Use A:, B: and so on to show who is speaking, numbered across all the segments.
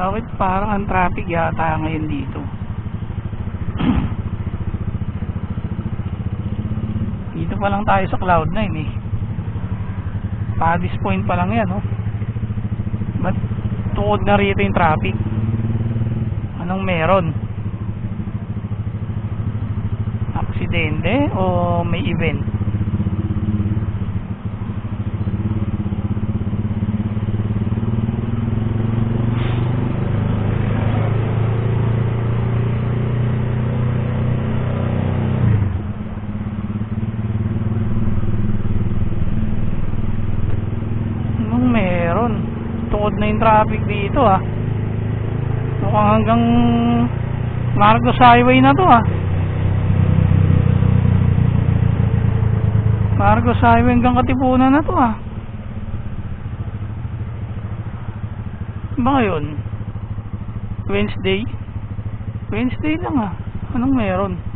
A: Bakit parang ang traffic yata ngayon dito? dito pa lang tayo sa Cloud9 eh. Paddy's Point pa lang yan, oh. Ba't tuod na rito yung traffic? Anong meron? Aksidente o may event? Anong meron? Tukod na yung traffic dito ah. Mukhang hanggang Marcos Highway na to ah. Marcos Highway hanggang Katipunan na to ah. Ba ngayon? Wednesday? Wednesday lang ah. Anong meron?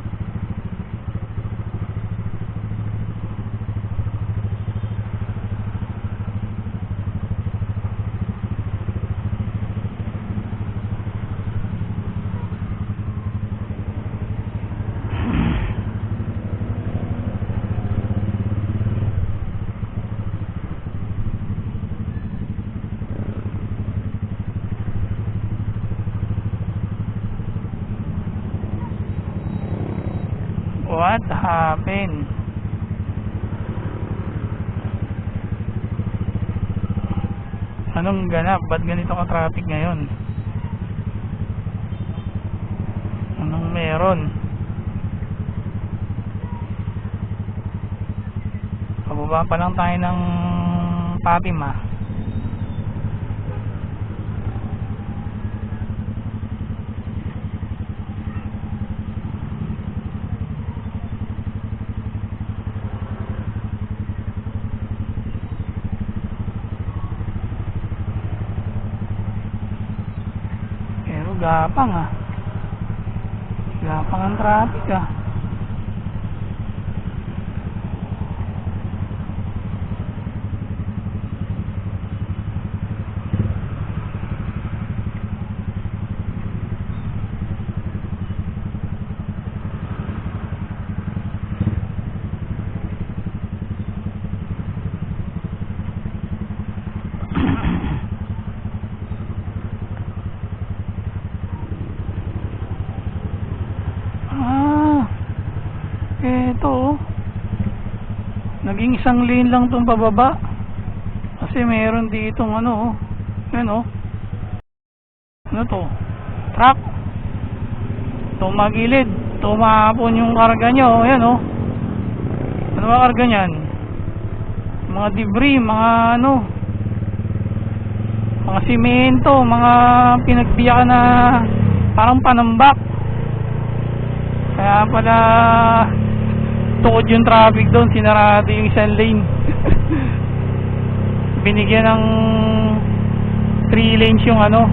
A: What happened? Anong ganap? Ba't ganito ka-traffic ngayon? Anong meron? Pababa pa lang tayo ng Fatima. Pero gapang ah. Gapang ang traffic ah. Ah, eto oh. Naging isang lane lang tong pababa. Kasi meron ditong ano oh. Yan oh. Ano to? Truck. Tumagilid. Tumapon yung karga niya oh. Yan oh. Ano ba karga niyan? Mga debris, mga ano. Mga simento, mga pinagbiyakan na parang panambak. Kaya pala tukod yung traffic doon, sinarado yung isang lane. Binigyan ng 3 lanes yung ano,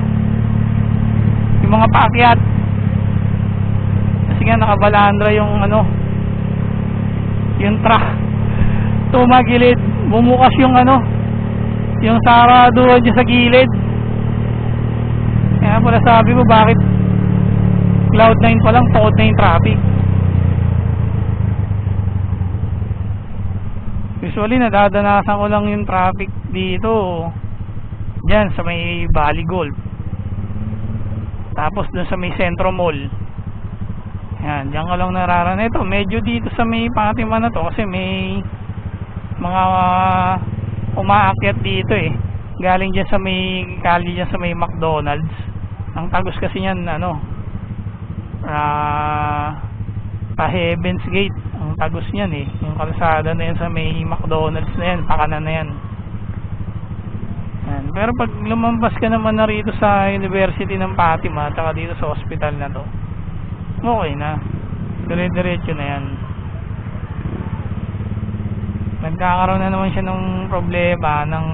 A: yung mga paakyat. Kasi nga nakabalandra yung ano, yung truck. Tumagilid, bumukas yung ano, yung sarado dyan sa gilid. Kaya pala sabi mo bakit Cloud9 pa lang, tukod na yung traffic. Usually, nadadanasan ko lang yung traffic dito. Diyan, sa may Valley Golf. Tapos dun sa may Centro Mall. Yan, diyan ko lang nararanan. Ito, medyo dito sa may Fatima na to kasi may mga umaakyat dito eh. Galing dyan sa may, kali dyan sa may McDonald's. Ang tagos kasi yan, ano, ah pa Heaven's Gate tagos niyan eh yung kalsada na yan sa may McDonald's na yan pakanan na yan. Yan. pero pag lumampas ka naman na rito sa University ng Fatima at saka dito sa hospital na to okay na. Dire-diretso na yan. Nagkakaroon na naman siya ng problema ng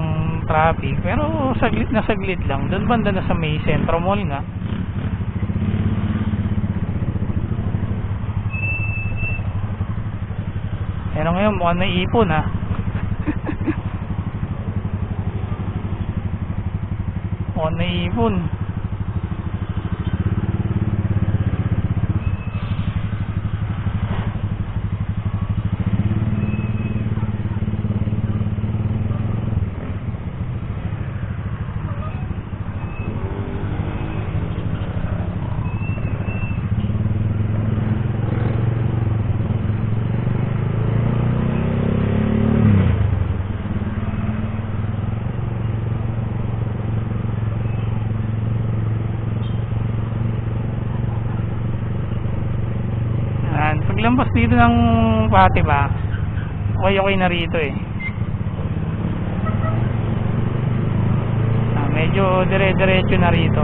A: traffic pero saglit na saglit lang. Doon banda na sa may Centro Mall nga Pero ngayon mukhang naipon ha. mukhang naipon. Paglampas dito ng pati ba, okay okay na rito eh. Ah, medyo dire-diretso na rito.